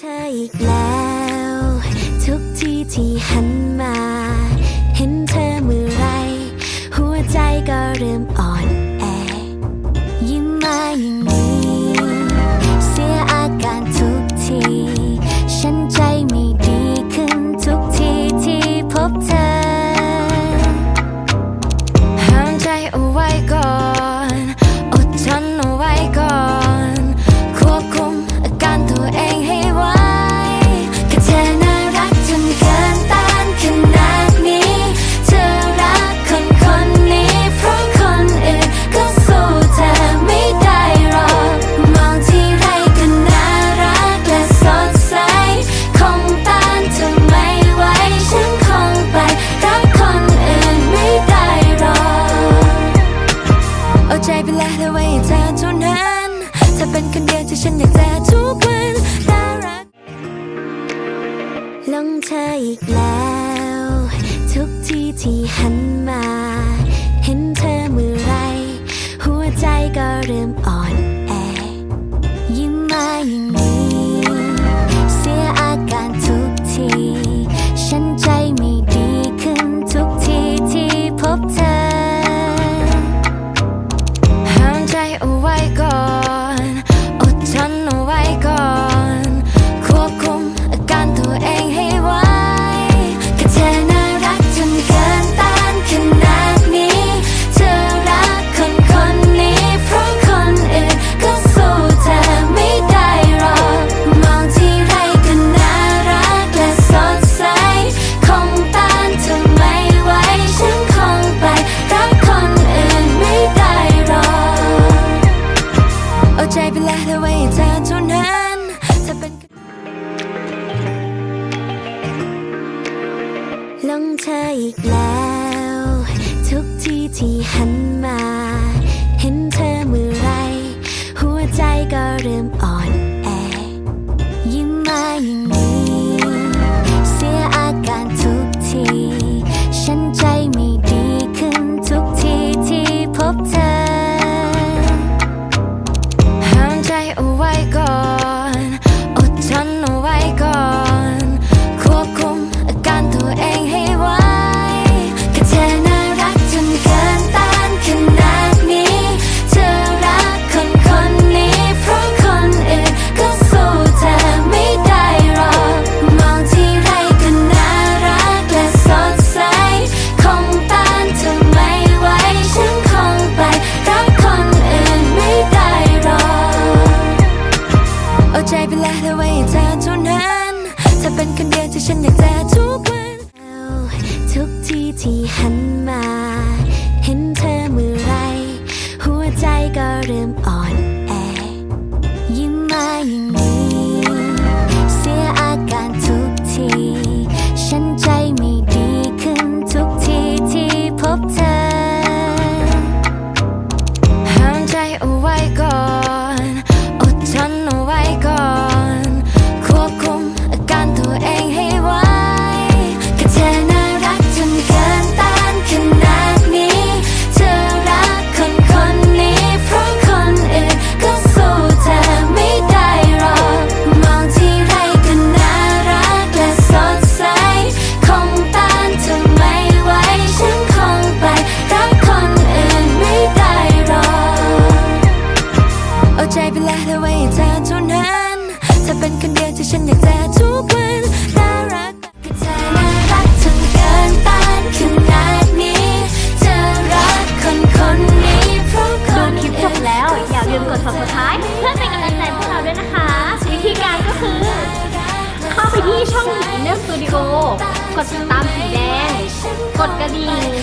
เธออีกแล้ว ทุกที่ที่หันมา เห็นเธอเมื่อไร หัวใจก็เริ่มอ่อน ลงเธออีกแล้ว ทุกที่ที่หันมา เห็นเธอเมื่อไร หัวใจก็เริ่มอ่อนแอ ยิ้มมายิ่ง ใจไปแล้วแล้วไว้เธอเท่านั้นจลงเธออีกแล้ว ทุกที่ที่หันมา เห็นเธอเมื่อไรหัวใจก็เริ่มอ่อนแอยิ้มมาอย่ง ที่หันมา เห็นเธอเมื่อไร หัวใจก็เริ่มอ่อนแอ ยิ้งมายิ่ง็นคนเดียวที่ฉันอยากเจอทุกวันน่ารักคือเธอน่ารักจนเกินต้านขนาดนี้เธอรักคนคนนี้เพราะคนคลิปจบแล้ว อย่าลืมกด subscribe เพื่อเป็นกำลังใจพวกเราด้วยนะคะ วิธีการก็คือ เข้าไปที่ช่องหมีเนื้อสตูดิโอกดติดตามสีแดง กดกระดิ่ง